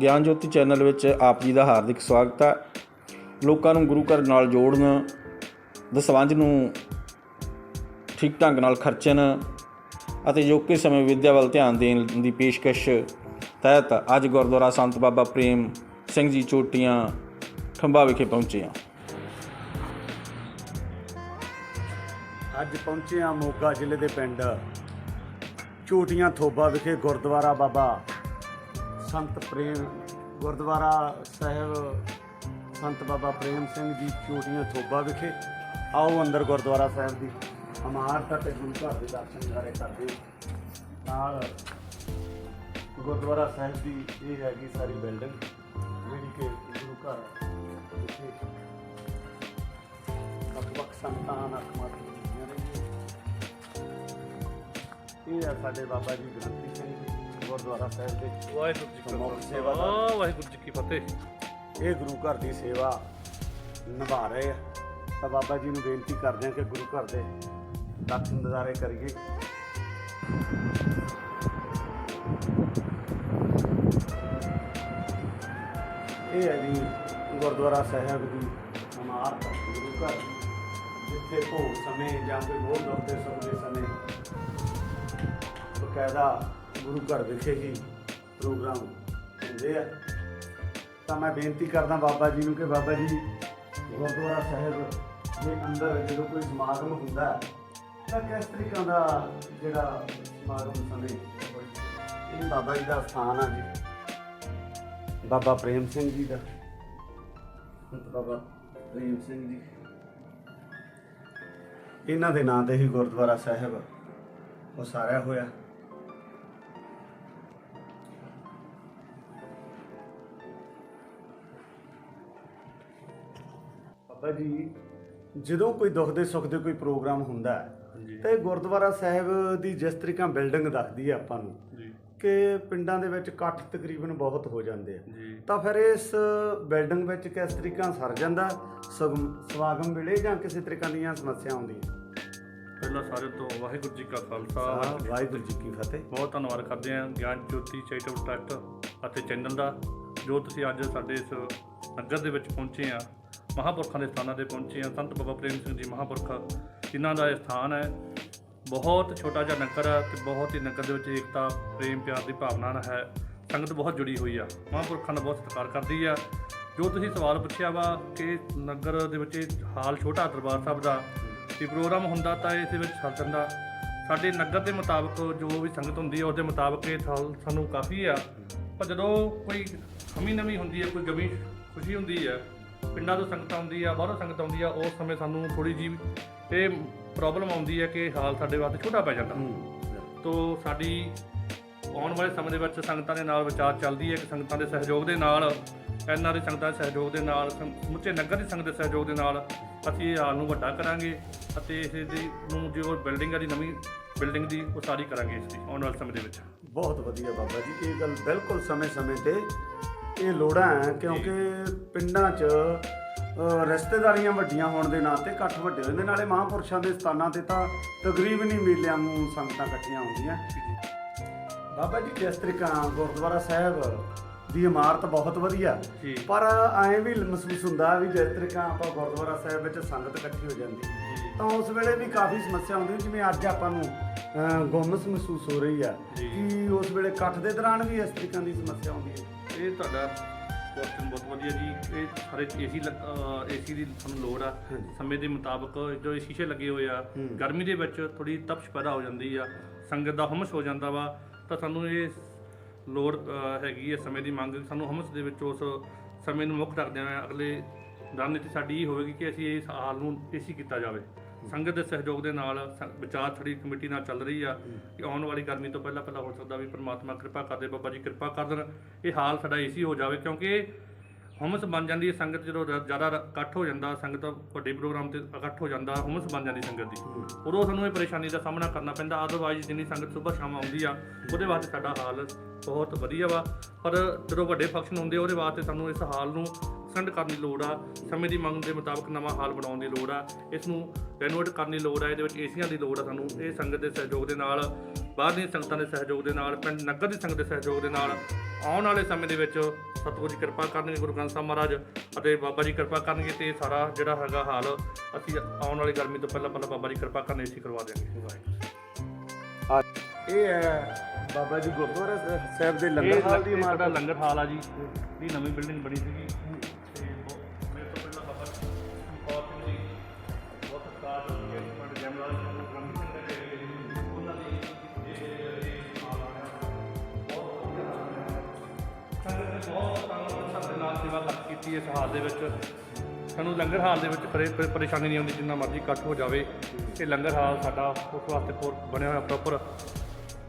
ਗਿਆਨ ਜੋਤੀ ਚੈਨਲ ਵਿੱਚ ਆਪ ਜੀ ਦਾ ਹਾਰਦਿਕ ਸਵਾਗਤ ਹੈ। ਲੋਕਾਂ ਨੂੰ ਗੁਰੂ ਘਰ ਨਾਲ ਜੋੜਨ, ਦਸਵੰਜ ਨੂੰ ਠੀਕ ਢੰਗ ਨਾਲ ਖਰਚਣ ਅਤੇ ਯੋਕੇ ਸਮੇਂ ਵਿਦਿਆ ਵੱਲ ਧਿਆਨ ਦੇਣ ਦੀ ਪੇਸ਼ਕਸ਼ ਤਹਿਤ ਅੱਜ ਗੁਰਦੁਆਰਾ ਸੰਤ ਬਾਬਾ ਪ੍ਰੇਮ ਸਿੰਘ ਜੀ ਚੋਟੀਆਂ ਖੰਭਾ ਵਿਖੇ ਪਹੁੰਚੇ ਹਾਂ। ਅੱਜ ਪਹੁੰਚੇ ਹਾਂ ਮੋਗਾ ਜ਼ਿਲ੍ਹੇ ਦੇ ਪਿੰਡ ਝੂਟੀਆਂ ਥੋਬਾ ਵਿਖੇ ਗੁਰਦੁਆਰਾ ਬਾਬਾ ਸੰਤ ਪ੍ਰੇਮ ਗੁਰਦੁਆਰਾ ਸਾਹਿਬ, ਸੰਤ ਬਾਬਾ ਪ੍ਰੇਮ ਸਿੰਘ ਜੀ ਝੂਟੀਆਂ ਥੋਬਾ ਵਿਖੇ। ਆਓ ਅੰਦਰ ਗੁਰਦੁਆਰਾ ਸਾਹਿਬ ਦੀ ਇਮਾਰਤ ਅਤੇ ਗੁਰੂ ਘਰ ਦੇ ਦਰਸ਼ਨ ਕਰੇ ਕਰਦੇ ਨਾਲ ਗੁਰਦੁਆਰਾ ਸਾਹਿਬ ਦੀ ਇਹ ਹੈਗੀ ਸਾਰੀ ਬਿਲਡਿੰਗ, ਜਿਹੜੀ ਕਿ ਗੁਰੂ ਘਰ ਵਿਖੇ ਵੱਖ-ਵੱਖ ਸੰਤਾਂ ਨਾਲ ਅੱਖਾਂ ਹੁੰਦੀਆਂ ਇਹ ਆ ਸਾਡੇ ਬਾਬਾ ਜੀ ਗ੍ਰੰਥੀ ਸਿੰਘ ਗੁਰਦੁਆਰਾ ਸਾਹਿਬ ਦੇ ਵਾਹਿਗੁਰੂ ਜੀ ਕਾ ਮੁੱਖ ਖਾਲਸਾ। ਸੇਵਾਦਾਰ। ਵਾਹਿਗੁਰੂ ਜੀ ਕੀ ਫਤਿਹ। ਇਹ ਗੁਰੂ ਘਰ ਦੀ ਸੇਵਾ ਨਿਭਾ ਰਹੇ ਆ। ਤਾਂ ਬਾਬਾ ਜੀ ਨੂੰ ਬੇਨਤੀ ਕਰਦੇ ਆ ਕਿ ਗੁਰੂ ਘਰ ਦੇ ਦਰਸ਼ਨ ਨਜ਼ਾਰੇ ਕਰੀਏ। ਇਹ ਹੈ ਜੀ ਗੁਰਦੁਆਰਾ ਸਾਹਿਬ ਦੀ ਇਮਾਰਤ ਗੁਰੂ ਘਰ ਜਿੱਥੇ ਭੋਗ ਸਮੇਂ ਜਾਂ ਕੋਈ ਹੋਰ ਦੁੱਖ ਦੇ ਸਮੇਂ ਬਕਾਇਦਾ ਗੁਰੂ ਘਰ ਵਿਖੇ ਹੀ ਪ੍ਰੋਗਰਾਮ ਹੁੰਦੇ ਆ। ਤਾਂ ਮੈਂ ਬੇਨਤੀ ਕਰਦਾ ਬਾਬਾ ਜੀ ਨੂੰ ਕਿ ਬਾਬਾ ਜੀ ਗੁਰਦੁਆਰਾ ਸਾਹਿਬ ਦੇ ਅੰਦਰ ਜਦੋਂ ਕੋਈ ਸਮਾਗਮ ਹੁੰਦਾ ਹੈ, ਤਾਂ ਕਿਸ ਤਰੀਕੇ ਦਾ ਜਿਹੜਾ ਸਮਾਗਮ ਸਮੇਂ ਇਹ ਬਾਬਾ ਜੀ ਦਾ ਸਥਾਨ ਆ ਜੀ? ਬਾਬਾ ਪ੍ਰੇਮ ਸਿੰਘ ਜੀ ਦਾ। ਸੰਤ ਬਾਬਾ ਪ੍ਰੇਮ ਸਿੰਘ ਜੀ। ਇਹਨਾਂ ਦੇ ਨਾਂ ਤੇ ਹੀ ਗੁਰਦੁਆਰਾ ਸਾਹਿਬ ਉਸਾਰਿਆ ਹੋਇਆ। ਬਾਬਾ ਜੀ ਜਦੋਂ ਕੋਈ ਦੁੱਖ ਦੇ ਸੁੱਖ ਦੇ ਕੋਈ ਪ੍ਰੋਗਰਾਮ ਹੁੰਦਾ ਹੈ ਤੇ ਗੁਰਦੁਆਰਾ ਸਾਹਿਬ ਦੀ ਜਿਸ ਤਰੀਕਾ ਬਿਲਡਿੰਗ ਦੱਸਦੀ ਹੈ ਆਪਾਂ ਨੂੰ ਕਿ ਪਿੰਡਾਂ ਦੇ ਵਿੱਚ ਇਕੱਠ ਤਕਰੀਬਨ ਬਹੁਤ ਹੋ ਜਾਂਦੇ ਆ। ਤਾਂ ਫਿਰ ਇਸ ਬਿਲਡਿੰਗ ਵਿੱਚ ਕਿਸ ਤਰੀਕਾ ਸਰ ਜਾਂਦਾ ਸਗਮ ਸਵਾਗਮ ਵੇਲੇ ਜਾਂ ਕਿਸੇ ਤਰੀਕਾ ਦੀਆਂ ਸਮੱਸਿਆ ਆਉਂਦੀਆਂ? ਪਹਿਲਾਂ ਸਾਰੇ ਤੋਂ ਵਾਹਿਗੁਰੂ ਜੀ ਕਾ ਖਾਲਸਾ ਵਾਹਿਗੁਰੂ ਜੀ ਕੀ ਫਤਿਹ। ਬਹੁਤ ਧੰਨਵਾਦ ਕਰਦੇ ਹਾਂ ਗਿਆਨ ਜੋਤੀ ਚੈਰੀਟੇਬਲ ਟਰਸਟ ਅਤੇ ਚੈਨਲ ਦਾ ਜੋ ਤੁਸੀਂ ਅੱਜ ਸਾਡੇ ਇਸ ਨਗਰ ਦੇ ਵਿੱਚ ਪਹੁੰਚੇ ਆ। ਮਹਾਂਪੁਰਖਾਂ ਦੇ ਸਥਾਨਾਂ ਤੇ ਪਹੁੰਚੇ ਆ ਸੰਤ ਬਾਬਾ ਪ੍ਰੇਮ ਸਿੰਘ ਜੀ ਮਹਾਂਪੁਰਖ ਜਿਨ੍ਹਾਂ ਦਾ ਇਹ ਸਥਾਨ ਹੈ। ਬਹੁਤ ਛੋਟਾ ਜਿਹਾ ਨਗਰ ਹੈ ਤੇ ਬਹੁਤ ਹੀ ਨਗਰ ਦੇ ਵਿੱਚ ਏਕਤਾ, ਪ੍ਰੇਮ, ਪਿਆਰ ਦੀ ਭਾਵਨਾ ਨਾਲ ਹੈ। ਸੰਗਤ ਬਹੁਤ ਜੁੜੀ ਹੋਈ ਆ। ਮਹਾਂਪੁਰਖਾਂ ਦਾ ਬਹੁਤ ਸਤਿਕਾਰ ਕਰਦੀ ਆ। ਜੋ ਤੁਸੀਂ ਸਵਾਲ ਪੁੱਛਿਆ ਵਾ ਕਿ ਨਗਰ ਦੇ ਵਿੱਚ ਇਹ ਹਾਲ ਛੋਟਾ ਦਰਬਾਰ ਸਾਹਿਬ ਦਾ, ਵੀ ਪ੍ਰੋਗਰਾਮ ਹੁੰਦਾ ਤਾਂ ਇਸ ਵਿੱਚ ਸਰ ਦਾ ਸਾਡੇ ਨਗਰ ਦੇ ਮੁਤਾਬਕ ਜੋ ਵੀ ਸੰਗਤ ਹੁੰਦੀ ਹੈ ਉਹਦੇ ਮੁਤਾਬਕ ਇਹ ਸਾਲ ਸਾਨੂੰ ਕਾਫੀ ਆ। ਪਰ ਜਦੋਂ ਕੋਈ ਖਮੀ ਨਵੀਂ ਹੁੰਦੀ ਹੈ ਕੋਈ ਗਮੀ ਖੁਸ਼ੀ ਹੁੰਦੀ ਹੈ ਪਿੰਡਾਂ ਤੋਂ ਸੰਗਤ ਆਉਂਦੀ ਆ ਬਾਹਰੋਂ ਸੰਗਤ ਆਉਂਦੀ ਆ ਉਸ ਸਮੇਂ ਸਾਨੂੰ ਥੋੜੀ ਜੀ ਇਹ ਪ੍ਰੋਬਲਮ ਆਉਂਦੀ ਹੈ ਕਿ ਹਾਲ ਸਾਡੇ ਵਾਸਤੇ ਛੋਟਾ ਪੈ ਜਾਂਦਾ। ਤੋ ਸਾਡੀ ਆਉਣ ਵਾਲੇ ਸਮੇਂ ਦੇ ਵਿੱਚ ਸੰਗਤਾਂ ਦੇ ਨਾਲ ਵਿਚਾਰ ਚੱਲਦੀ ਹੈ ਕਿ ਸੰਗਤਾਂ ਦੇ ਸਹਿਯੋਗ ਦੇ ਨਾਲ ਐਨਆਰਏ ਸੰਗਤਾਂ ਦੇ ਸਹਿਯੋਗ ਦੇ ਨਾਲ ਸਮ- ਸਮੁੱਚੇ ਨਗਰ ਦੀ ਸੰਗਤ ਦੇ ਸਹਿਯੋਗ ਦੇ ਨਾਲ ਅਸੀਂ ਇਹ ਹਾਲ ਨੂੰ ਵੱਡਾ ਕਰਾਂਗੇ ਅਤੇ ਇਸ ਦੀ ਨੂੰ ਜੋ ਬਿਲਡਿੰਗ ਆ ਦੀ ਨਵੀਂ ਬਿਲਡਿੰਗ ਦੀ ਉਸਾਰੀ ਕਰਾਂਗੇ ਇਸ ਦੀ ਆਉਣ ਵਾਲੇ ਸਮੇਂ ਦੇ ਵਿੱਚ। ਬਹੁਤ ਵਧੀਆ ਬਾਬਾ ਜੀ ਇਹ ਗੱਲ ਬਿਲਕੁਲ ਸਮੇਂ-ਸਮੇਂ ਤੇ ਇਹ ਲੋੜਾਂ ਹੈ ਕਿਉਂਕਿ ਪਿੰਡਾਂ 'ਚ ਅ, ਰਿਸ਼ਤੇਦਾਰੀਆਂ ਵੱਡੀਆਂ ਹੋਣ ਦੇ ਨਾਤੇ ਇਕੱਠ ਵੱਡੇ ਹੁੰਦੇ ਨਾਲੇ ਮਹਾਂਪੁਰਸ਼ਾਂ ਦੇ ਸਥਾਨਾਂ ਤੇ ਤਾਂ ਤਕਰੀਬਨ ਹੀ ਮੇਲਿਆਂ ਨੂੰ ਸੰਗਤਾਂ ਇਕੱਠੀਆਂ ਹੁੰਦੀਆਂ। ਬਾਬਾ ਜੀ ਕਿਸ ਤਰੀਕਾ ਗੁਰਦੁਆਰਾ ਸਾਹਿਬ ਦੀ ਇਮਾਰਤ ਬਹੁਤ ਵਧੀਆ। ਜੀ। ਪਰ ਐਂ ਵੀ ਮਹਿਸੂਸ ਹੁੰਦਾ ਵੀ ਜਿਸ ਤਰੀਕਾ ਆਪਾਂ ਗੁਰਦੁਆਰਾ ਸਾਹਿਬ ਵਿੱਚ ਸੰਗਤ ਇਕੱਠੀ ਹੋ ਜਾਂਦੀ। ਤਾਂ ਉਸ ਵੇਲੇ ਵੀ ਕਾਫੀ ਸਮੱਸਿਆ ਆਉਂਦੀ ਜਿਵੇਂ ਅੱਜ ਆਪਾਂ ਨੂੰ ਅ, ਗੁੰਮਸ ਮਹਿਸੂਸ ਹੋ ਰਹੀ ਆ ਜੀ। ਕਿ ਉਸ ਵੇਲੇ ਇਕੱਠ ਦੇ ਦੌਰਾਨ ਵੀ ਇਸ ਤਰੀਕਾ ਦੀ ਸਮੱਸਿਆ ਆਉਂਦੀ ਹੈ। ਇਹ ਤੁਹਾਡਾ ਕੁਐਸਚਨ ਬਹੁਤ ਵਧੀਆ ਜੀ। ਇਹ ਸਾਰੇ ਏਸੀ ਏਸੀ ਦੀ ਤੁਹਾਨੂੰ ਲੋੜ ਆ। ਸਮੇਂ ਦੇ ਮੁਤਾਬਕ ਜੋ ਇਹ ਸ਼ੀਸ਼ੇ ਲੱਗੇ ਹੋਏ ਆ ਗਰਮੀ ਦੇ ਵਿੱਚ ਥੋੜੀ ਤਪਸ਼ ਪੈਦਾ ਹੋ ਜਾਂਦੀ ਆ ਸੰਗਤ ਦਾ ਹਮਸ ਹੋ ਜਾਂਦਾ ਵਾ ਤਾਂ ਸਾਨੂੰ ਇਹ ਲੋੜ ਹੈਗੀ ਹੈ ਸਮੇਂ ਦੀ ਮੰਗ। ਸਾਨੂੰ ਹਮਸ ਦੇ ਵਿੱਚ ਉਸ ਸਮੇਂ ਨੂੰ ਮੁੱਖ ਰੱਖਦੇ ਹੋਏ ਅਗਲੇ ਰਣਨੀਤੀ ਸਾਡੀ ਇਹ ਹੋਵੇਗੀ ਕਿ ਅਸੀਂ ਇਸ ਹਾਲ ਨੂੰ ਏਸੀ ਕੀਤਾ ਜਾਵੇ। ਸੰਗਤ ਦੇ ਸਹਿਯੋਗ ਦੇ ਨਾਲ ਵਿਚਾਰ ਛੜੀ ਕਮੇਟੀ ਨਾਲ ਚੱਲ ਰਹੀ ਆ ਕਿ ਆਉਣ ਵਾਲੀ ਗਰਮੀ ਤੋਂ ਪਹਿਲਾਂ ਪਹਿਲਾਂ ਹੋ ਸਕਦਾ ਵੀ ਪ੍ਰਮਾਤਮਾ ਕਿਰਪਾ ਕਰਦੇ ਬਾਬਾ ਜੀ ਕਿਰਪਾ ਕਰ ਦੇਣ। ਇਹ ਹਾਲ ਸਾਡਾ ਏਸੀ ਹੋ ਜਾਵੇ ਕਿਉਂਕਿ ਹਮਸ ਬਣ ਜਾਂਦੀ ਹੈ ਸੰਗਤ ਜਦੋਂ ਜ਼ਿਆਦਾ ਇਕੱਠ ਹੋ ਜਾਂਦਾ ਸੰਗਤ ਵੱਡੇ ਪ੍ਰੋਗਰਾਮ ਤੇ ਇਕੱਠ ਹੋ ਜਾਂਦਾ ਹਮਸ ਬਣ ਜਾਂਦੀ ਸੰਗਤ ਦੀ। ਉਦੋਂ ਸਾਨੂੰ ਇਹ ਪਰੇਸ਼ਾਨੀ ਦਾ ਸਾਹਮਣਾ ਕਰਨਾ ਪੈਂਦਾ ਅਦਰਵਾਈਜ਼ ਜਿੰਨੀ ਸੰਗਤ ਸਵੇਰ ਸ਼ਾਮ ਆਉਂਦੀ ਆ ਉਹਦੇ ਵਾਸਤੇ ਸਾਡਾ ਹਾਲ ਬਹੁਤ ਵਧੀਆ ਵਾ। ਪਰ ਜਦੋਂ ਵੱਡੇ ਫੰਕਸ਼ਨ ਹੁੰਦੇ ਉਹਦੇ ਵਾਸਤੇ ਸਾਨੂੰ ਇਸ ਹਾਲ ਨੂੰ ਐਕਸਟੈਂਡ ਕਰਨ ਦੀ ਲੋੜ ਆ ਸਮੇਂ ਦੀ ਮੰਗ ਦੇ ਮੁਤਾਬਕ ਨਵਾਂ ਹਾਲ ਬਣਾਉਣ ਦੀ ਲੋੜ ਆ ਇਸ ਨੂੰ ਰੈਨੋਵੇਟ ਕਰਨ ਦੀ ਲੋੜ ਆ ਇਹਦੇ ਵਿੱਚ ਏਸੀਆਂ ਦੀ ਲੋੜ ਆ ਸਾਨੂੰ ਇਹ ਸੰਗਤ ਦੇ ਸਹਿਯੋਗ ਦੇ ਨਾਲ ਬਾਹਰ ਦੀਆਂ ਸੰਗਤਾਂ ਦੇ ਸਹਿਯੋਗ ਦੇ ਨਾਲ ਪਿੰਡ ਨਗਰ ਦੀ ਸੰਗਤ ਦੇ ਸਹਿਯੋਗ ਦੇ ਨਾਲ ਆਉਣ ਵਾਲੇ ਸਮੇਂ ਦੇ ਵਿੱਚ ਸਤਿਗੁਰੂ ਜੀ ਕਿਰਪਾ ਕਰਨਗੇ ਗੁਰੂ ਗ੍ਰੰਥ ਸਾਹਿਬ ਮਹਾਰਾਜ ਅਤੇ ਬਾਬਾ ਜੀ ਕਿਰਪਾ ਕਰਨਗੇ ਤੇ ਸਾਰਾ ਜਿਹੜਾ ਹੈਗਾ ਹਾਲ ਅਸੀਂ ਆਉਣ ਵਾਲੀ ਗਰਮੀ ਤੋਂ ਪਹਿਲਾਂ ਪਹਿਲਾਂ ਬਾਬਾ ਜੀ ਕਿਰਪਾ ਕਰਨੇ ਅਸੀਂ ਕਰਵਾ ਦੇਵਾਂਗੇ ਇਹ ਹੈ ਬਾਬਾ ਜੀ ਗੁਰਦੁਆਰਾ ਸਾਹਿਬ ਦੇ ਲੰਗਰ ਹਾਲ ਦੀ ਇਮਾਰਤ। ਲੰਗਰ ਹਾਲ ਆ ਜੀ ਇਹ ਨਵੀਂ ਬਿਲਡਿੰਗ ਬਣੀ ਸੀਗੀ। ਸੇਵਾ ਇਸ ਹਾਲ ਦੇ ਵਿੱਚ। ਸਾਨੂੰ ਲੰਗਰ ਹਾਲ ਦੇ ਵਿੱਚ ਪਰੇ ਪਰੇ- ਪਰੇਸ਼ਾਨੀ ਨਹੀਂ ਆਉਂਦੀ ਜਿੰਨਾ ਮਰਜ਼ੀ ਇਕੱਠ ਹੋ ਜਾਵੇ। ਇਹ ਲੰਗਰ ਹਾਲ ਸਾਡਾ ਉਸ ਵਾਸਤੇ ਪੂਰ- ਬਣਿਆ ਹੋਇਆ ਪ੍ਰੋਪਰ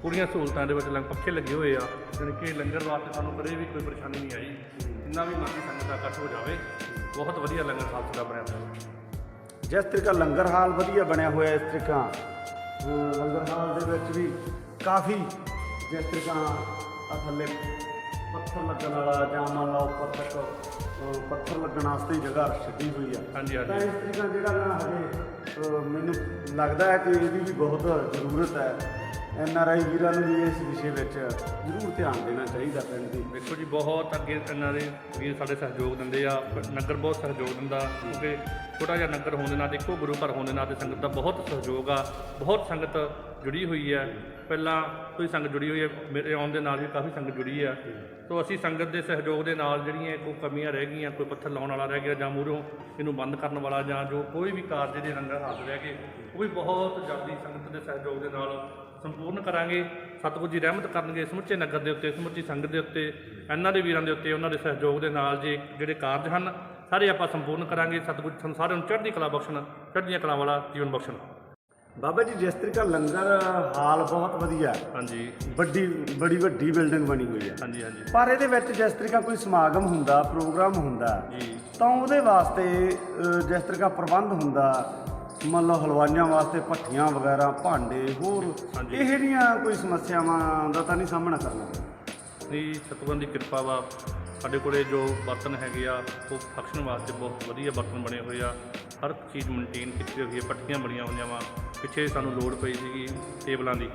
ਪੂਰੀਆਂ ਸਹੂਲਤਾਂ ਦੇ ਵਿੱਚ ਲੰਗ ਪੱਖੇ ਲੱਗੇ ਹੋਏ ਆ। ਜਾਣੀ ਕਿ ਲੰਗਰ ਵਾਸਤੇ ਸਾਨੂੰ ਕਦੇ ਵੀ ਕੋਈ ਪਰੇਸ਼ਾਨੀ ਨਹੀਂ ਆਈ। ਜਿੰਨਾ ਵੀ ਮਰਜ਼ੀ ਸੰਗਤ ਦਾ ਇਕੱਠ ਹੋ ਜਾਵੇ, ਬਹੁਤ ਵਧੀਆ ਲੰਗਰ ਹਾਲ ਸਾਡਾ ਬਣਿਆ ਹੋਇਆ। ਜਿਸ ਤਰੀਕਾ ਲੰਗਰ ਹਾਲ ਵਧੀਆ ਬਣਿਆ ਹੋਇਆ ਇਸ ਤਰੀਕਾ, ਅਹ ਲੰਗਰ ਹਾਲ ਦੇ ਵਿੱਚ ਵੀ ਕਾਫੀ ਜਿਸ ਤਰੀਕਾ ਆ ਥੱਲੇ ਪੱਥਰ ਲੱਗਣ ਵਾਲਾ ਜਾਂ ਮੰਨ ਲਓ ਉੱਪਰ ਤੱਕ ਅਹ ਪੱਥਰ ਲੱਗਣ ਵਾਸਤੇ ਹੀ ਜਗ੍ਹਾ ਛੱਡੀ ਹੋਈ ਆ। ਹਾਂਜੀ, ਹਾਂਜੀ। ਤਾਂ ਇਸ ਤਰੀਕਾ ਜਿਹੜਾ ਨਾ ਹਜੇ ਅਹ ਮੈਨੂੰ ਲੱਗਦਾ ਹੈ ਕਿ ਇਹਦੀ ਵੀ ਬਹੁਤ ਜ਼ਰੂਰਤ ਹੈ। ਐਨ ਆਰ ਆਈ ਵੀਰਾਂ ਨੂੰ ਵੀ ਇਸ ਵਿਸ਼ੇ ਵਿੱਚ ਜ਼ਰੂਰ ਧਿਆਨ ਦੇਣਾ ਚਾਹੀਦਾ ਪਿੰਡ ਦੀ। ਦੇਖੋ ਜੀ ਬਹੁਤ ਅੱਗੇ ਇਹਨਾਂ ਦੇ ਵੀਰ ਸਾਡੇ ਸਹਿਯੋਗ ਦਿੰਦੇ ਆ ਨਗਰ ਬਹੁਤ ਸਹਿਯੋਗ ਦਿੰਦਾ ਕਿਉਂਕਿ ਛੋਟਾ ਜਿਹਾ ਨਗਰ ਹੋਣ ਦੇ ਨਾਲ ਇੱਕੋ ਗੁਰੂ ਘਰ ਹੋਣ ਦੇ ਨਾਲ ਤੇ ਸੰਗਤ ਦਾ ਬਹੁਤ ਸਹਿਯੋਗ ਆ ਬਹੁਤ ਸੰਗਤ ਜੁੜੀ ਹੋਈ ਹੈ। ਪਹਿਲਾਂ ਕੋਈ ਸੰਗਤ ਜੁੜੀ ਹੋਈ ਹੈ, ਮੇਰੇ ਆਉਣ ਦੇ ਨਾਲ ਵੀ ਕਾਫੀ ਸੰਗਤ ਜੁੜੀ ਹੈ। ਸੋ ਅਸੀਂ ਸੰਗਤ ਦੇ ਸਹਿਯੋਗ ਦੇ ਨਾਲ ਜਿਹੜੀਆਂ ਕੋਈ ਕਮੀਆਂ ਰਹਿ ਗਈਆਂ, ਕੋਈ ਪੱਥਰ ਲਾਉਣ ਵਾਲਾ ਰਹਿ ਗਿਆ ਜਾਂ ਮੂਹਰੋਂ ਇਹਨੂੰ ਬੰਦ ਕਰਨ ਵਾਲਾ ਜਾਂ ਜੋ ਕੋਈ ਵੀ ਕਾਰਜ ਦੇ ਲੰਗਰ ਹਾਜ਼ਰ ਰਹਿ ਗਏ, ਉਹ ਵੀ ਬਹੁਤ ਜਲਦੀ ਸੰਗਤ ਦੇ ਸਹਿਯੋਗ ਦੇ ਨਾਲ ਸੰਪੂਰਨ ਕਰਾਂਗੇ। ਸਤਿਗੁਰੂ ਜੀ ਰਹਿਮਤ ਕਰਨਗੇ ਸਮੁੱਚੇ ਨਗਰ ਦੇ ਉੱਤੇ ਸਮੁੱਚੀ ਸੰਗਤ ਦੇ ਉੱਤੇ, ਇਹਨਾਂ ਦੇ ਵੀਰਾਂ ਦੇ ਉੱਤੇ, ਉਹਨਾਂ ਦੇ ਸਹਿਯੋਗ ਦੇ ਨਾਲ ਜੇ ਜਿਹੜੇ ਕਾਰਜ ਹਨ, ਸਾਰੇ ਆਪਾਂ ਸੰਪੂਰਨ ਕਰਾਂਗੇ। ਸਤਿਗੁਰੂ ਸਾਨੂੰ ਸਾਰਿਆਂ ਨੂੰ ਚੜ੍ਹਦੀ ਕਲਾ ਬਖਸ਼ਣ, ਚੜ੍ਹਦੀਆਂ ਕਲਾ ਵਾਲਾ ਜੀਵਨ ਬਖਸ਼ਣ। ਬਾਬਾ ਜੀ ਜਿਸ ਤਰੀਕਾ ਲੰਗਰ ਹਾਲ ਬਹੁਤ ਵਧੀਆ ਹੈ। ਹਾਂਜੀ। ਵੱਡੀ ਬੜੀ ਵੱਡੀ ਬਿਲਡਿੰਗ ਬਣੀ ਹੋਈ ਹੈ। ਹਾਂਜੀ ਹਾਂਜੀ। ਪਰ ਇਹਦੇ ਵਿੱਚ ਜਿਸ ਤਰੀਕਾ ਕੋਈ ਸਮਾਗਮ ਹੁੰਦਾ ਪ੍ਰੋਗਰਾਮ ਹੁੰਦਾ ਜੀ। ਤਾਂ ਉਹਦੇ ਵਾਸਤੇ ਅ, ਜਿਸ ਤਰੀਕਾ ਪ੍ਰਬੰਧ ਹੁੰਦਾ ਮੰਨ ਲਓ ਹਲਵਾਈਆਂ ਵਾਸਤੇ ਭੱਠੀਆਂ ਵਗੈਰਾ ਭਾਂਡੇ ਹੋਰ। ਇਹ ਜਿਹੀਆਂ ਕੋਈ ਸਮੱਸਿਆਵਾਂ ਦਾ ਤਾਂ ਨਹੀਂ ਸਾਹਮਣਾ ਕਰਨਾ। ਪੈਂਦਾ ਨਹੀਂ ਸਤਿਗੁਰਾਂ ਦੀ ਕਿਰਪਾ ਵਾ। ਸਾਡੇ ਕੋਲੇ ਜੋ ਬਰਤਨ ਹੈਗੇ ਆ ਉਹ ਫੰਕਸ਼ਨ ਵਾਸਤੇ ਬਹੁਤ ਵਧੀਆ ਬਰਤਨ ਬਣੇ ਹੋਏ ਆ। ਹਰ ਇੱਕ ਚੀਜ਼ ਮੇਨਟੇਨ ਕੀਤੀ ਹੋਈ ਹੈ ਪੱਟੀਆਂ ਬਣੀਆਂ ਹੋਈਆਂ ਵਾ। ਪਿੱਛੇ ਸਾਨੂੰ ਲੋੜ ਪਈ ਸੀਗੀ ਟੇਬਲਾਂ ਦੀ।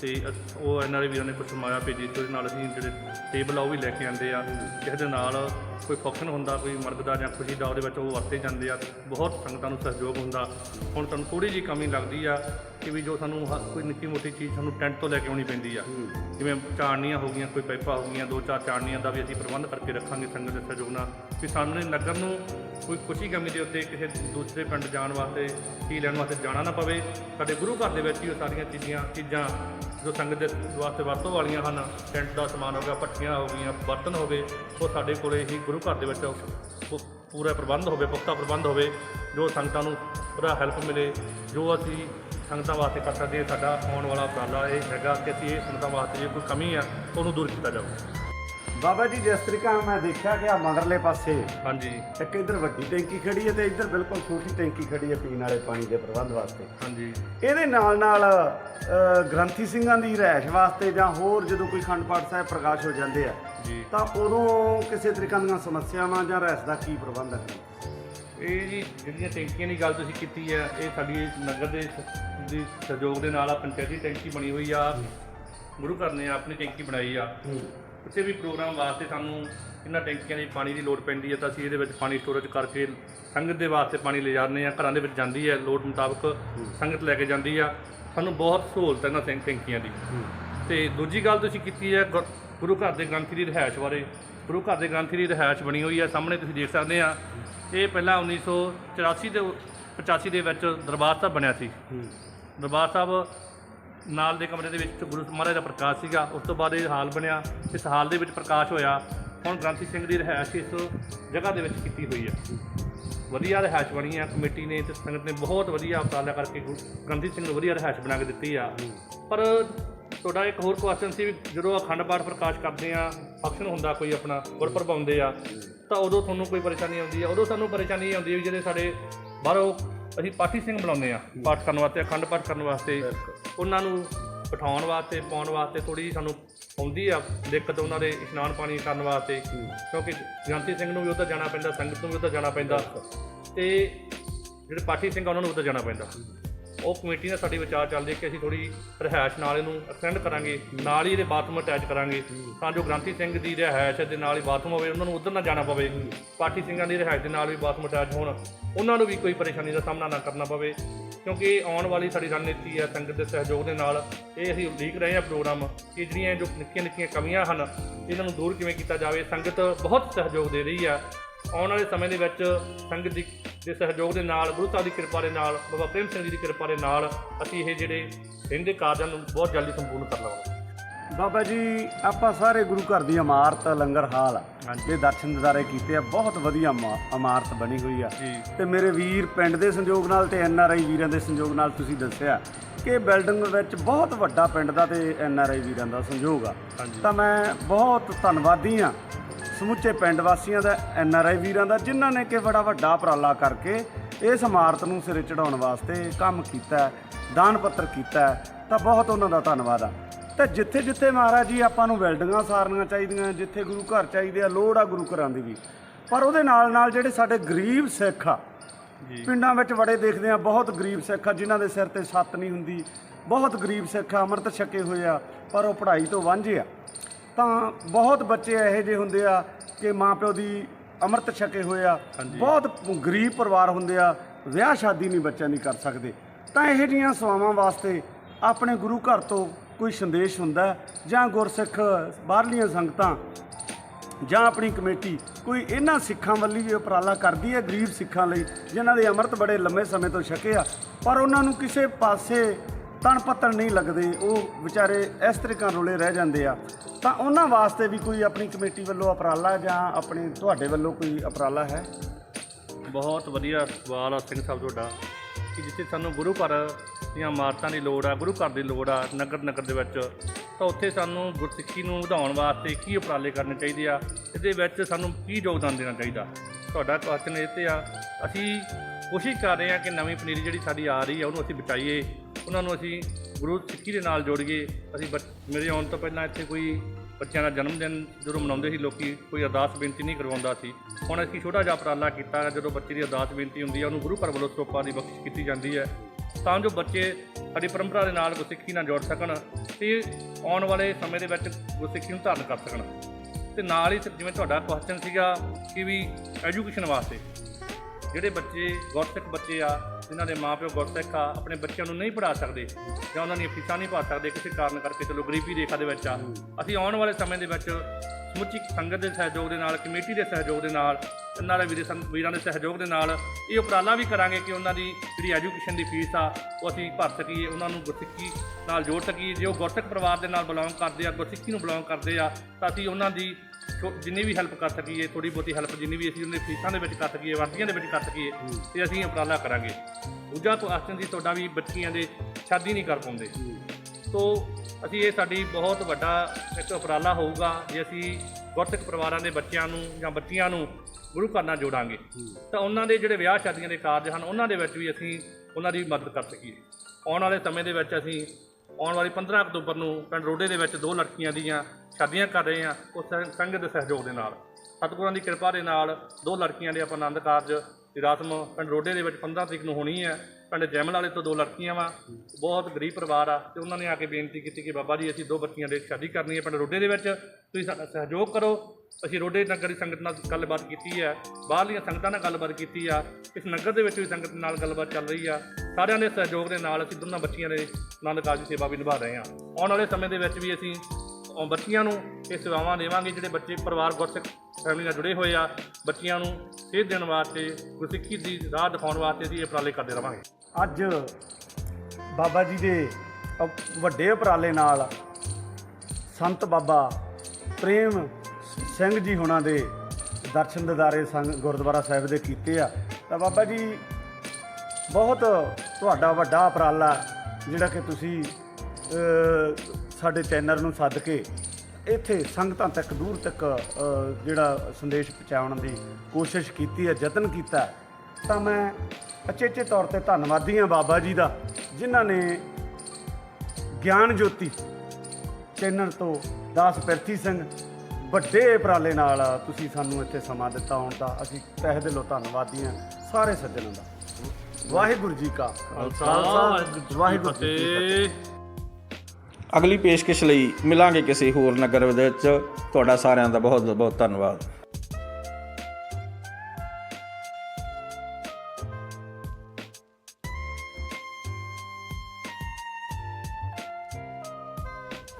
ਤੇ ਅਸ- ਉਹ ਦੇ ਵੀਰਾਂ ਨੇ ਕੁਝ ਮਾਇਆ ਭੇਜੀ ਤੇ ਉਹਦੇ ਨਾਲ ਅਸੀਂ ਜਿਹੜੇ ਟੇਬਲ ਆ ਉਹ ਵੀ ਲੈ ਕੇ ਆਂਦੇ ਆ। ਕਿਸੇ ਦੇ ਨਾਲ ਕੋਈ ਫੰਕਸ਼ਨ ਹੁੰਦਾ ਕੋਈ ਮਰਦ ਦਾ ਜਾਂ ਖੁਸ਼ੀ ਦਾ ਉਹਦੇ ਵਿੱਚ ਉਹ ਵਰਤੇ ਜਾਂਦੇ ਆ। ਬਹੁਤ ਸੰਗਤਾਂ ਨੂੰ ਸਹਿਯੋਗ ਹੁੰਦਾ। ਹੁਣ ਸਾਨੂੰ ਥੋੜੀ ਜਿਹੀ ਕਮੀ ਲੱਗਦੀ ਆ ਕਿ ਵੀ ਜੋ ਸਾਨੂੰ ਹ- ਕੋਈ ਨਿੱਕੀ ਮੋਟੀ ਚੀਜ਼ ਸਾਨੂੰ ਟੈਂਟ ਤੋਂ ਲੈ ਕੇ ਆਉਣੀ ਪੈਂਦੀ ਆ। ਜਿਵੇਂ ਚਾੜਨੀਆਂ ਹੋ ਗਈਆਂ ਕੋਈ ਪਾਈਪਾਂ ਹੋ ਗਈਆਂ ਦੋ ਚਾਰ ਚਾੜਨੀਆਂ ਦਾ ਵੀ ਅਸੀਂ ਪ੍ਰਬੰਧ ਕਰਕੇ ਰੱਖਾਂਗੇ ਸੰਗਤ ਦੇ ਸਹਿਯੋਗ ਨਾਲ। ਕਿ ਸਾਹਮਣੇ ਨਗਰ ਨੂੰ ਕੋਈ ਖੁਸ਼ੀ ਗਮੀ ਦੇ ਉੱਤੇ ਕਿਸੇ ਦੂਸਰੇ ਪਿੰਡ ਜਾਣ ਵਾਸਤੇ, ਕੀ ਲੈਣ ਵਾਸਤੇ ਜਾਣਾ ਨਾ ਪਵੇ, ਸਾਡੇ ਗੁਰੂ ਘਰ ਦੇ ਵਿੱਚ ਹੀ ਉਹ ਸਾਰੀਆਂ ਚੀਜ਼ਾਂ ਚੀਜ਼ਾਂ ਜੋ ਸੰਗਤ ਦੇ ਵਾਸਤੇ ਵਰਤੋਂ ਵਾਲੀਆਂ ਹਨ, ਟੈਂਟ ਦਾ ਸਮਾਨ ਹੋ ਗਿਆ ਪੱਟੀਆਂ ਹੋ ਗਈਆਂ, ਬਰਤਨ ਹੋ ਗਏ, ਉਹ ਸਾਡੇ ਕੋਲੇ ਹੀ ਗੁਰੂ ਘਰ ਦੇ ਵਿੱਚ ਉਹ ਪੂਰਾ ਪ੍ਰਬੰਧ ਹੋਵੇ, ਪੁਖਤਾ ਪ੍ਰਬੰਧ ਹੋਵੇ, ਜੋ ਸੰਗਤਾਂ ਨੂੰ ਪੂਰਾ ਹੈਲਪ ਮਿਲੇ, ਜੋ ਅਸੀਂ ਸੰਗਤਾਂ ਵਾਸਤੇ ਕਰ ਸਕਦੇ ਹਾਂ। ਸਾਡਾ ਆਉਣ ਵਾਲਾ ਉਪਰਾਲਾ ਇਹ ਹੈਗਾ ਕਿ ਅਸੀਂ ਇਹ ਸੰਗਤਾਂ ਵਾਸਤੇ ਜੇ ਕੋਈ ਕਮੀ ਆ, ਉਹਨੂੰ ਦੂਰ ਕੀਤਾ ਜਾਵੇ ਬਾਬਾ ਜੀ ਜਿਸ ਤਰੀਕਾ ਮੈਂ ਦੇਖਿਆ ਕਿ ਆ ਮਗਰਲੇ ਪਾਸੇ ਹਾਂਜੀ। ਇੱਕ ਇੱਧਰ ਵੱਡੀ ਟੈਂਕੀ ਖੜੀ ਹੈ ਤੇ ਇੱਧਰ ਬਿਲਕੁਲ ਛੋਟੀ ਟੈਂਕੀ ਖੜੀ ਹੈ ਪੀਣ ਵਾਲੇ ਪਾਣੀ ਦੇ ਪ੍ਰਬੰਧ ਵਾਸਤੇ। ਹਾਂਜੀ। ਇਹਦੇ ਨਾਲ ਨਾਲ ਗ੍ਰੰਥੀ ਸਿੰਘਾਂ ਦੀ ਰਿਹਾਇਸ਼ ਵਾਸਤੇ ਜਾਂ ਹੋਰ ਜਦੋਂ ਕੋਈ ਖੰਡ ਪਾਠ ਸਾਹਿਬ ਪ੍ਰਕਾਸ਼ ਹੋ ਜਾਂਦੇ ਆ ਜੀ। ਤਾਂ ਉਦੋਂ ਕਿਸੇ ਤਰੀਕੇ ਦੀਆਂ ਸਮੱਸਿਆਵਾਂ ਜਾਂ ਰਹਿਸ ਦਾ ਕੀ ਪ੍ਰਬੰਧ ਹੈ? ਇਹ ਜੀ ਜਿਹੜੀਆਂ ਟੈਂਕੀਆਂ ਦੀ ਗੱਲ ਤੁਸੀਂ ਕੀਤੀ ਹੈ ਇਹ ਸਾਡੀ ਨਗਰ ਦੇ ਦੀ ਸਹਿਯੋਗ ਦੇ ਨਾਲ ਆ ਪੰਚਾਇਤੀ ਟੈਂਕੀ ਬਣੀ ਹੋਈ ਆ। ਗੁਰੂ ਘਰ ਨੇ ਆਪਣੀ ਟੈਂਕੀ ਬਣਾਈ ਆ। ਕਿਸੇ ਵੀ ਪ੍ਰੋਗਰਾਮ ਵਾਸਤੇ ਸਾਨੂੰ ਇਹਨਾਂ ਟੈਂਕੀਆਂ ਦੀ ਪਾਣੀ ਦੀ ਲੋੜ ਪੈਂਦੀ ਹੈ ਤਾਂ ਅਸੀਂ ਇਹਦੇ ਵਿੱਚ ਪਾਣੀ ਸਟੋਰੇਜ ਕਰਕੇ ਸੰਗਤ ਦੇ ਵਾਸਤੇ ਪਾਣੀ ਲੈ ਜਾਂਦੇ ਆ ਘਰਾਂ ਦੇ ਵਿੱਚ ਜਾਂਦੀ ਹੈ ਲੋੜ ਮੁਤਾਬਕ ਸੰਗਤ ਲੈ ਕੇ ਜਾਂਦੀ ਆ। ਸਾਨੂੰ ਬਹੁਤ ਸਹੂਲਤ ਹੈ ਇਹਨਾਂ ਟੈਂ- ਟੈਂਕੀਆਂ ਦੀ। ਤੇ ਦੂਜੀ ਗੱਲ ਤੁਸੀਂ ਕੀਤੀ ਹੈ ਗੁਰ- ਗੁਰੂ ਘਰ ਦੇ ਗ੍ਰੰਥੀ ਦੀ ਰਿਹਾਇਸ਼ ਬਾਰੇ। ਗੁਰੂ ਘਰ ਦੇ ਗ੍ਰੰਥੀ ਦੀ ਰਿਹਾਇਸ਼ ਬਣੀ ਹੋਈ ਹੈ ਸਾਹਮਣੇ ਤੁਸੀਂ ਦੇਖ ਸਕਦੇ ਆ ਇਹ ਪਹਿਲਾਂ 1984 ਦੇ 85 ਦੇ ਵਿੱਚ ਦਰਬਾਰ ਸਾਹਿਬ ਬਣਿਆ ਸੀ। ਦਰਬਾਰ ਸਾਹਿਬ ਨਾਲ ਦੇ ਕਮਰੇ ਦੇ ਵਿੱਚ ਗੁਰੂ ਮਹਾਰਾਜ ਦਾ ਪ੍ਰਕਾਸ਼ ਸੀਗਾ। ਉਸ ਤੋਂ ਬਾਅਦ ਇਹ ਹਾਲ ਬਣਿਆ। ਇਸ ਹਾਲ ਦੇ ਵਿੱਚ ਪ੍ਰਕਾਸ਼ ਹੋਇਆ। ਹੁਣ ਗ੍ਰੰਥੀ ਸਿੰਘ ਦੀ ਰਿਹਾਇਸ਼ ਇਸ ਜਗ੍ਹਾ ਦੇ ਵਿੱਚ ਕੀਤੀ ਹੋਈ ਹੈ। ਵਧੀਆ ਰਿਹਾਇਸ਼ ਬਣੀ ਆ ਕਮੇਟੀ ਨੇ ਤੇ ਸੰਗਤ ਨੇ ਬਹੁਤ ਵਧੀਆ ਉਪਰਾਲਾ ਕਰਕੇ ਗੁਰੂ- ਗ੍ਰੰਥੀ ਸਿੰਘ ਨੂੰ ਵਧੀਆ ਰਿਹਾਇਸ਼ ਬਣਾ ਕੇ ਦਿੱਤੀ ਆ। ਪਰ ਤੁਹਾਡਾ ਇੱਕ ਹੋਰ ਕੁਐਸਚਨ ਸੀ ਵੀ ਜਦੋਂ ਅਖੰਡ ਪਾਠ ਪ੍ਰਕਾਸ਼ ਕਰਦੇ ਆ, ਫੰਕਸ਼ਨ ਹੁੰਦਾ ਕੋਈ ਆਪਣਾ ਗੁਰਪੁਰਬ ਆਉਂਦੇ ਆ, ਤਾਂ ਉਦੋਂ ਤੁਹਾਨੂੰ ਕੋਈ ਪਰੇਸ਼ਾਨੀ ਆਉਂਦੀ ਆ? ਉਦੋਂ ਸਾਨੂੰ ਪਰੇਸ਼ਾਨੀ ਇਹ ਆਉਂਦੀ ਹੈ ਵੀ ਜਿਹੜੇ ਸਾਡੇ ਬਾਹਰੋਂ ਅਸੀਂ ਪਾਠੀ ਸਿੰਘ ਬੁਲਾਉਂਦੇ ਆ ਪਾਠ ਕਰਨ ਵਾਸਤੇ ਅਖੰਡ ਪਾਠ ਕਰਨ ਵਾਸਤੇ। ਉਹਨਾਂ ਨੂੰ ਬਿਠਾਉਣ ਵਾਸਤੇ ਪਾਉਣ ਵਾਸਤੇ ਥੋੜੀ ਜਿਹੀ ਸਾਨੂੰ ਆਉਂਦੀ ਆ ਦਿੱਕਤ ਉਹਨਾਂ ਦੇ ਇਸ਼ਨਾਨ ਪਾਣੀ ਕਰਨ ਵਾਸਤੇ। ਕਿਉਂਕਿ ਗ੍ਰੰਥੀ ਸਿੰਘ ਨੂੰ ਵੀ ਉੱਧਰ ਜਾਣਾ ਪੈਂਦਾ ਸੰਗਤ ਨੂੰ ਵੀ ਉੱਧਰ ਜਾਣਾ ਪੈਂਦਾ। ਤੇ ਜਿਹੜੇ ਪਾਠੀ ਸਿੰਘ ਆ ਉਹਨਾਂ ਨੂੰ ਉੱਧਰ ਜਾਣਾ ਪੈਂਦਾ। ਉਹ ਕਮੇਟੀ ਨਾਲ ਸਾਡੀ ਵਿਚਾਰ ਚੱਲਦੀ ਹੈ ਕਿ ਅਸੀਂ ਥੋੜੀ ਰਿਹਾਇਸ਼ ਨਾਲ ਇਹਨੂੰ ਐਕਸਟੈਂਡ ਕਰਾਂਗੇ, ਨਾਲ ਹੀ ਇਹਦੇ ਬਾਥਰੂਮ ਅਟੈਚ ਕਰਾਂਗੇ। ਤਾਂ ਜੋ ਗ੍ਰਾਂਤੀ ਸਿੰਘ ਦੀ ਰਿਹਾਇਸ਼ ਦੇ ਨਾਲ ਹੀ ਬਾਥਰੂਮ ਹੋਵੇ, ਉਹਨਾਂ ਨੂੰ ਉਧਰ ਨਾ ਜਾਣਾ ਪਵੇ। ਪਾਠੀ ਸਿੰਘਾਂ ਦੀ ਰਿਹਾਇਸ਼ ਦੇ ਨਾਲ ਵੀ ਬਾਥਰੂਮ ਅਟੈਚ ਹੋਣ, ਉਹਨਾਂ ਨੂੰ ਵੀ ਕੋਈ ਪਰੇਸ਼ਾਨੀ ਦਾ ਸਾਹਮਣਾ ਨਾ ਕਰਨਾ ਪਵੇ। ਕਿਉਂਕਿ ਆਉਣ ਵਾਲੀ ਸਾਡੀ ਰਣਨੀਤੀ ਹੈ, ਸੰਗਤ ਦੇ ਸਹਿਯੋਗ ਦੇ ਨਾਲ ਇਹ ਅਸੀਂ ਉਲੀਕ ਰਹੇ ਹਾਂ ਪ੍ਰੋਗਰਾਮ ਕਿ ਜਿਹੜੀਆਂ ਜੋ ਨਿੱਕੀਆਂ ਨਿੱਕੀਆਂ ਕਮੀਆਂ ਹਨ, ਇਹਨਾਂ ਨੂੰ ਦੂਰ ਕਿਵੇਂ ਕੀਤਾ ਜਾਵੇ, ਸੰਗਤ ਬਹੁਤ ਸਹਿਯੋਗ ਦੇ ਰਹੀ ਆ ਆਉਣ ਵਾਲੇ ਸਮੇਂ ਦੇ ਵਿੱਚ ਸੰਗਤ ਦੀ ਦੇ ਸਹਿਯੋਗ ਦੇ ਨਾਲ ਗੁਰੂ ਸਾਹਿਬ ਦੀ ਕਿਰਪਾ ਦੇ ਨਾਲ ਬਾਬਾ ਪ੍ਰੇਮ ਸਿੰਘ ਜੀ ਦੀ ਕਿਰਪਾ ਦੇ ਨਾਲ ਅਸੀਂ ਇਹ ਜਿਹੜੇ ਇਹਦੇ ਕਾਰਜਾਂ ਨੂੰ ਬਹੁਤ ਜਲਦੀ ਸੰਪੂਰਨ ਕਰ ਲਵਾਂਗੇ। ਬਾਬਾ ਜੀ ਆਪਾਂ ਸਾਰੇ ਗੁਰੂ ਘਰ ਦੀ ਇਮਾਰਤ ਲੰਗਰ ਹਾਲ। ਦੇ ਦਰਸ਼ਨ ਦਿਦਾਰੇ ਕੀਤੇ ਆ। ਬਹੁਤ ਵਧੀਆ ਇਮਾ- ਇਮਾਰਤ ਬਣੀ ਹੋਈ ਆ। ਤੇ ਮੇਰੇ ਵੀਰ ਪਿੰਡ ਦੇ ਸੰਯੋਗ ਨਾਲ ਤੇ ਐਨ ਆਰ ਆਈ ਵੀਰਾਂ ਦੇ ਸੰਯੋਗ ਨਾਲ ਤੁਸੀਂ ਦੱਸਿਆ ਕਿ ਬਿਲਡਿੰਗ ਵਿੱਚ ਬਹੁਤ ਵੱਡਾ ਪਿੰਡ ਦਾ ਤੇ ਐਨ ਆਰ ਆਈ ਵੀਰਾਂ ਦਾ ਸੰਯੋਗ ਆ। ਤਾਂ ਮੈਂ ਬਹੁਤ ਧੰਨਵਾਦੀ ਆ ਸਮੁੱਚੇ ਪਿੰਡ ਵਾਸੀਆਂ ਦਾ ਐਨ ਆਰ ਆਈ ਵੀਰਾਂ ਦਾ ਜਿਨ੍ਹਾਂ ਨੇ ਕਿ ਬੜਾ ਵੱਡਾ ਉਪਰਾਲਾ ਕਰਕੇ ਇਸ ਇਮਾਰਤ ਨੂੰ ਸਿਰੇ ਚੜਾਉਣ ਵਾਸਤੇ ਕੰਮ ਕੀਤਾ ਦਾਨ ਪੱਤਰ ਕੀਤਾ ਤਾਂ ਬਹੁਤ ਉਹਨਾਂ ਦਾ ਧੰਨਵਾਦ ਆ। ਤੇ ਜਿੱਥੇ ਜਿੱਥੇ ਮਹਾਰਾਜ ਜੀ ਆਪਾਂ ਨੂੰ ਬਿਲਡਿੰਗਾਂ ਸਾਰਨੀਆਂ ਚਾਹੀਦੀਆਂ ਜਿੱਥੇ ਗੁਰੂ ਘਰ ਚਾਹੀਦੇ ਆ ਲੋੜ ਆ ਗੁਰੂ ਘਰਾਂ ਦੀ ਵੀ। ਪਰ ਉਹਦੇ ਨਾਲ ਨਾਲ ਜਿਹੜੇ ਸਾਡੇ ਗਰੀਬ ਸਿੱਖ ਆ ਪਿੰਡਾਂ ਵਿੱਚ ਬੜੇ ਦੇਖਦੇ ਆ ਬਹੁਤ ਗਰੀਬ ਸਿੱਖ ਆ ਜਿਨ੍ਹਾਂ ਦੇ ਸਿਰ ਤੇ ਛੱਤ ਨਹੀਂ ਹੁੰਦੀ। ਬਹੁਤ ਗਰੀਬ ਸਿੱਖ ਆ ਅੰਮ੍ਰਿਤ ਛਕੇ ਹੋਏ ਆ ਪਰ ਉਹ ਪੜ੍ਹਾਈ ਤੋਂ ਵਾਂਝੇ ਆ। ਤਾਂ ਬਹੁਤ ਬੱਚੇ ਇਹੋ ਜਿਹੇ ਹੁੰਦੇ ਆ ਕਿ ਮਾਪਿਓ ਦੀ ਅੰਮ੍ਰਿਤ ਛਕੇ ਹੋਏ ਆ। ਬਹੁਤ ਗਰੀਬ ਪਰਿਵਾਰ ਹੁੰਦੇ ਆ ਵਿਆਹ ਸ਼ਾਦੀ ਨਹੀਂ ਬੱਚਿਆਂ ਦੀ ਕਰ ਸਕਦੇ। ਤਾਂ ਇਹੋ ਜਿਹੀਆਂ ਸੇਵਾਵਾਂ ਵਾਸਤੇ ਆਪਣੇ ਗੁਰੂ ਘਰ ਤੋਂ ਕੋਈ ਸੰਦੇਸ਼ ਹੁੰਦਾ ਜਾਂ ਗੁਰਸਿੱਖ ਬਾਹਰਲੀਆਂ ਸੰਗਤਾਂ ਜਾਂ ਆਪਣੀ ਕਮੇਟੀ ਕੋਈ ਇਹਨਾਂ ਸਿੱਖਾਂ ਵੱਲੀ ਵੀ ਉਪਰਾਲਾ ਕਰਦੀ ਹੈ ਗਰੀਬ ਸਿੱਖਾਂ ਲਈ ਜਿਨ੍ਹਾਂ ਦੇ ਅੰਮ੍ਰਿਤ ਬੜੇ ਲੰਮੇ ਸਮੇਂ ਤੋਂ ਛਕੇ ਆ ਪਰ ਉਹਨਾਂ ਨੂੰ ਕਿਸੇ ਪਾਸੇ ਤਣ ਪੱਤਣ ਨਹੀਂ ਲੱਗਦੇ, ਉਹ ਵਿਚਾਰੇ ਇਸ ਤਰੀਕਾਂ ਰੋਲੇ ਰਹਿ ਜਾਂਦੇ ਆ। ਤਾਂ ਉਹਨਾਂ ਵਾਸਤੇ ਵੀ ਕੋਈ ਆਪਣੀ ਕਮੇਟੀ ਵੱਲੋਂ ਉਪਰਾਲਾ ਜਾਂ ਆਪਣੇ ਤੁਹਾਡੇ ਵੱਲੋਂ ਕੋਈ ਉਪਰਾਲਾ ਹੈ? ਬਹੁਤ ਵਧੀਆ ਸਵਾਲ ਆ ਸਿੰਘ ਸਾਹਿਬ ਤੁਹਾਡਾ, ਕਿ ਜਿੱਥੇ ਸਾਨੂੰ ਗੁਰੂ ਘਰ ਦੀਆਂ ਇਮਾਰਤਾਂ ਦੀ ਲੋੜ ਆ, ਗੁਰੂ ਘਰ ਦੀ ਲੋੜ ਆ ਨਗਰ ਨਗਰ ਦੇ ਵਿੱਚ, ਤਾਂ ਉੱਥੇ ਸਾਨੂੰ ਗੁਰਸਿੱਖੀ ਨੂੰ ਵਧਾਉਣ ਵਾਸਤੇ ਕੀ ਉਪਰਾਲੇ ਕਰਨੇ ਚਾਹੀਦੇ ਆ, ਇਹਦੇ ਵਿੱਚ ਸਾਨੂੰ ਕੀ ਯੋਗਦਾਨ ਦੇਣਾ ਚਾਹੀਦਾ? ਤੁਹਾਡਾ ਕੁਐਸਚਨ ਇਹ ਤੇ ਆ, ਅਸੀਂ ਕੋਸ਼ਿਸ਼ ਕਰ ਰਹੇ ਹਾਂ ਕਿ ਨਵੀਂ ਪਨੀਰੀ ਜਿਹੜੀ ਸਾਡੀ ਆ ਰਹੀ ਆ, ਉਹਨੂੰ ਅਸੀਂ ਬਚਾਈਏ। ਉਹਨਾਂ ਨੂੰ ਅਸੀਂ ਗੁਰੂ ਸਿੱਖੀ ਦੇ ਨਾਲ ਜੋੜੀਏ ਅਸੀਂ ਬੱਚ- ਮੇਰੇ ਆਉਣ ਤੋਂ ਪਹਿਲਾਂ ਇੱਥੇ ਕੋਈ ਬੱਚਿਆਂ ਦਾ ਜਨਮ ਦਿਨ ਜਦੋਂ ਮਨਾਉਂਦੇ ਸੀ, ਲੋਕੀ ਕੋਈ ਅਰਦਾਸ ਬੇਨਤੀ ਨਹੀਂ ਕਰਵਾਉਂਦਾ ਸੀ। ਹੁਣ ਅਸੀਂ ਛੋਟਾ ਜਿਹਾ ਉਪਰਾਲਾ ਕੀਤਾ ਜਦੋਂ ਬੱਚੇ ਦੀ ਅਰਦਾਸ ਬੇਨਤੀ ਹੁੰਦੀ ਹੈ, ਉਹਨੂੰ ਗੁਰੂ ਘਰ ਵੱਲੋਂ ਸਰੋਪਾ ਦੀ ਬਖਸ਼ਿਸ਼ ਕੀਤੀ ਜਾਂਦੀ ਹੈ। ਤਾਂ ਜੋ ਬੱਚੇ ਸਾਡੀ ਪਰੰਪਰਾ ਦੇ ਨਾਲ ਗੁਰਸਿੱਖੀ ਨਾਲ ਜੋੜ ਸਕਣ ਤੇ ਆਉਣ ਵਾਲੇ ਸਮੇਂ ਦੇ ਵਿੱਚ ਗੁਰਸਿੱਖੀ ਨੂੰ ਧਾਰਨ ਕਰ ਸਕਣ। ਤੇ ਨਾਲ ਹੀ ਜਿਵੇਂ ਤੁਹਾਡਾ ਕੁਐਸਚਨ ਸੀਗਾ ਕਿ ਵੀ ਐਜੂਕੇਸ਼ਨ ਵਾਸਤੇ। ਜਿਹੜੇ ਬੱਚੇ ਗੁਰਸਿੱਖ ਬੱਚੇ ਆ, ਜਿਨ੍ਹਾਂ ਦੇ ਮਾਪਿਓ ਗੁਰਸਿੱਖ ਆ, ਆਪਣੇ ਬੱਚਿਆਂ ਨੂੰ ਨਹੀਂ ਪੜ੍ਹਾ ਸਕਦੇ ਜਾਂ ਉਹਨਾਂ ਦੀਆਂ ਫੀਸਾਂ ਨਹੀਂ ਭਰ ਸਕਦੇ ਕਿਸੇ ਕਾਰਨ ਕਰਕੇ ਚਲੋ ਗਰੀਬੀ ਰੇਖਾ ਦੇ ਵਿੱਚ ਆ। ਅਸੀਂ ਆਉਣ ਵਾਲੇ ਸਮੇਂ ਦੇ ਵਿੱਚ ਸਮੁੱਚੀ ਸੰਗਤ ਦੇ ਸਹਿਯੋਗ ਦੇ ਨਾਲ, ਕਮੇਟੀ ਦੇ ਸਹਿਯੋਗ ਦੇ ਨਾਲ, ਇਹਨਾਂ ਦੇ ਵੀਰਾਂ ਦੇ ਸਹਿਯੋਗ ਦੇ ਨਾਲ ਇਹ ਉਪਰਾਲਾ ਵੀ ਕਰਾਂਗੇ ਕਿ ਉਹਨਾਂ ਦੀ ਜਿਹੜੀ ਐਜੂਕੇਸ਼ਨ ਦੀ ਫੀਸ ਆ, ਉਹ ਅਸੀਂ ਭਰ ਸਕੀਏ, ਉਹਨਾਂ ਨੂੰ ਗੁਰਸਿੱਖੀ ਨਾਲ ਜੋੜ ਸਕੀਏ। ਜੇ ਉਹ ਗੁਰਸਿੱਖ ਪਰਿਵਾਰ ਦੇ ਨਾਲ ਬਿਲੋਂਗ ਕਰਦੇ ਆ, ਗੁਰਸਿੱਖੀ ਨੂੰ ਬਿਲੋਂਗ ਕਰਦੇ ਆ, ਤਾਂ ਅਸੀਂ ਉਹਨਾਂ ਦੀ ਛੋ- ਜਿੰਨੀ ਵੀ ਹੈਲਪ ਕਰ ਸਕੀਏ ਥੋੜੀ ਬਹੁਤੀ ਹੈਲਪ ਜਿੰਨੀ ਵੀ ਅਸੀਂ ਉਹਨਾਂ ਦੀ ਫੀਸਾਂ ਦੇ ਵਿੱਚ ਕਰ ਸਕੀਏ, ਵਰਦੀਆਂ ਦੇ ਵਿੱਚ ਕਰ ਸਕੀਏ, ਤੇ ਅਸੀਂ ਉਪਰਾਲਾ ਕਰਾਂਗੇ। ਦੂਜਾ ਕੁਐਸਚਨ ਸੀ ਤੁਹਾਡਾ ਵੀ ਬੱਚੀਆਂ ਦੇ ਸ਼ਾਦੀ ਨਹੀਂ ਕਰ ਪਾਉਂਦੇ। ਤੋ ਅਸੀਂ ਇਹ ਸਾਡੀ ਬਹੁਤ ਵੱਡਾ ਇੱਕ ਉਪਰਾਲਾ ਹੋਊਗਾ, ਜੇ ਅਸੀਂ ਗੁਰਸਿੱਖ ਪਰਿਵਾਰਾਂ ਦੇ ਬੱਚਿਆਂ ਨੂੰ ਜਾਂ ਬੱਚੀਆਂ ਨੂੰ ਗੁਰੂ ਘਰ ਨਾਲ ਜੋੜਾਂਗੇ, ਤਾਂ ਉਹਨਾਂ ਦੇ ਜਿਹੜੇ ਵਿਆਹ ਸ਼ਾਦੀਆਂ ਦੇ ਕਾਰਜ ਹਨ, ਉਹਨਾਂ ਦੇ ਵਿੱਚ ਵੀ ਅਸੀਂ ਉਹਨਾਂ ਦੀ ਮਦਦ ਕਰ ਸਕੀਏ। ਆਉਣ ਵਾਲੇ ਸਮੇਂ ਦੇ ਵਿੱਚ ਅਸੀਂ, ਆਉਣ ਵਾਲੀ 15 ਅਕਤੂਬਰ ਨੂੰ ਪਿੰਡ ਰੋਡੇ ਦੇ ਵਿੱਚ ਦੋ ਲੜਕੀਆਂ ਦੀਆਂ ਸ਼ਾਦੀਆਂ ਕਰ ਰਹੇ ਹਾਂ ਉਸ ਸੰਗਤ ਦੇ ਸਹਿਯੋਗ ਦੇ ਨਾਲ। ਸਤਿਗੁਰਾਂ ਦੀ ਕਿਰਪਾ ਦੇ ਨਾਲ ਦੋ ਲੜਕੀਆਂ ਦੇ ਆਪਾਂ ਆਨੰਦ ਕਾਰਜ ਦੀ ਰਸਮ ਪਿੰਡ ਰੋਡੇ ਦੇ ਵਿੱਚ 15 ਤਰੀਕ ਨੂੰ ਹੋਣੀ ਹੈ। ਪਿੰਡ ਜੈਮਲ ਵਾਲੇ ਤੋਂ ਦੋ ਲੜਕੀਆਂ ਵਾ। ਬਹੁਤ ਗਰੀਬ ਪਰਿਵਾਰ ਆ ਤੇ ਉਹਨਾਂ ਨੇ ਆ ਕੇ ਬੇਨਤੀ ਕੀਤੀ ਕਿ ਬਾਬਾ ਜੀ, ਅਸੀਂ ਦੋ ਬੱਚੀਆਂ ਦੇ ਸ਼ਾਦੀ ਕਰਨੀ ਹੈ ਪਿੰਡ ਰੋਡੇ ਦੇ ਵਿੱਚ। ਤੁਸੀਂ ਸਾਡਾ ਸਹਿਯੋਗ ਕਰੋ। ਅਸੀਂ ਰੋਡੇ ਨਗਰ ਦੀ ਸੰਗਤ ਨਾਲ ਗੱਲਬਾਤ ਕੀਤੀ ਹੈ। ਬਾਹਰਲੀਆਂ ਸੰਗਤਾਂ ਨਾਲ ਗੱਲਬਾਤ ਕੀਤੀ ਆ। ਇਸ ਨਗਰ ਦੇ ਵਿੱਚ ਵੀ ਸੰਗਤ ਨਾਲ ਗੱਲਬਾਤ ਚੱਲ ਰਹੀ ਆ। ਸਾਰਿਆਂ ਦੇ ਸਹਿਯੋਗ ਦੇ ਨਾਲ ਅਸੀਂ ਦੋਨਾਂ ਬੱਚੀਆਂ ਦੇ ਆਨੰਦ ਕਾਰਜ ਦੀ ਸੇਵਾ ਵੀ ਨਿਭਾ ਰਹੇ ਹਾਂ। ਆਉਣ ਵਾਲੇ ਸਮੇਂ ਦੇ ਵਿੱਚ ਵੀ ਅਸੀਂ ਅਹ ਬੱਚੀਆਂ ਨੂੰ ਇਹ ਸੇਵਾਵਾਂ ਦੇਵਾਂਗੇ ਜਿਹੜੇ ਬੱਚੇ ਪਰਿਵਾਰ ਗੁਰਸਿੱਖ ਫੈਮਿਲੀ ਨਾਲ ਜੁੜੇ ਹੋਏ ਆ ਬੱਚੀਆਂ ਨੂੰ ਸੇਧ ਦੇਣ ਵਾਸਤੇ ਗੁਰਸਿੱਖੀ ਦੀ ਰਾਹ ਦਿਖਾਉਣ ਵਾਸਤੇ ਅਸੀਂ ਇਹ ਉਪਰਾਲੇ ਕਰਦੇ ਰਵਾਂਗੇ। ਅੱਜ ਬਾਬਾ ਜੀ ਦੇ ਅ- ਵੱਡੇ ਉਪਰਾਲੇ ਨਾਲ ਸੰਤ ਬਾਬਾ ਪ੍ਰੇਮ ਸਿੰਘ ਜੀ ਹੁਣਾਂ ਦੇ ਦਰਸ਼ਨ ਦਿਦਾਰੇ ਸੰਗ ਗੁਰਦੁਆਰਾ ਸਾਹਿਬ ਦੇ ਕੀਤੇ ਆ। ਤਾਂ ਬਾਬਾ ਜੀ ਬਹੁਤ ਤੁਹਾਡਾ ਵੱਡਾ ਉਪਰਾਲਾ ਜਿਹੜਾ ਕਿ ਤੁਸੀਂ ਅ, ਸਾਡੇ ਚੈਨਲ ਨੂੰ ਸੱਦ ਕੇ ਇੱਥੇ ਸੰਗਤਾਂ ਤੱਕ ਦੂਰ ਤੱਕ ਅ, ਜਿਹੜਾ ਸੰਦੇਸ਼ ਪਹੁੰਚਾਉਣ ਦੀ ਕੋਸ਼ਿਸ਼ ਕੀਤੀ ਹੈ ਯਤਨ ਕੀਤਾ ਤਾਂ ਮੈਂ ਅਚੇਚੇ ਤੌਰ ਤੇ ਧੰਨਵਾਦੀ ਹਾਂ ਬਾਬਾ ਜੀ ਦਾ ਜਿਨ੍ਹਾਂ ਨੇ ਗਿਆਨ ਜੋਤੀ ਚੈਨਲ ਤੋਂ ਦਾਸ ਪਿਰਥੀ ਸਿੰਘ ਵੱਡੇ ਉਪਰਾਲੇ ਨਾਲ ਤੁਸੀਂ ਸਾਨੂੰ ਇੱਥੇ ਸਮਾਂ ਦਿੱਤਾ ਹੋਣ ਦਾ। ਅਸੀਂ ਤਹਿ ਦਿਲੋਂ ਧੰਨਵਾਦੀ ਹਾਂ ਸਾਰੇ ਸੱਜਣਾਂ ਦਾ। ਵਾਹਿਗੁਰੂ ਜੀ ਕਾ ਖਾਲਸਾ। ਵਾਹਿਗੁਰੂ ਜੀ ਕੀ ਫਤਿਹ। ਅਗਲੀ ਪੇਸ਼ਕਸ਼ ਲਈ ਮਿਲਾਂਗੇ ਕਿਸੇ ਹੋਰ ਨਗਰ ਵਿੱਚ। ਤੁਹਾਡਾ ਸਾਰਿਆਂ ਦਾ ਬਹੁਤ ਬਹੁਤ ਧੰਨਵਾਦ।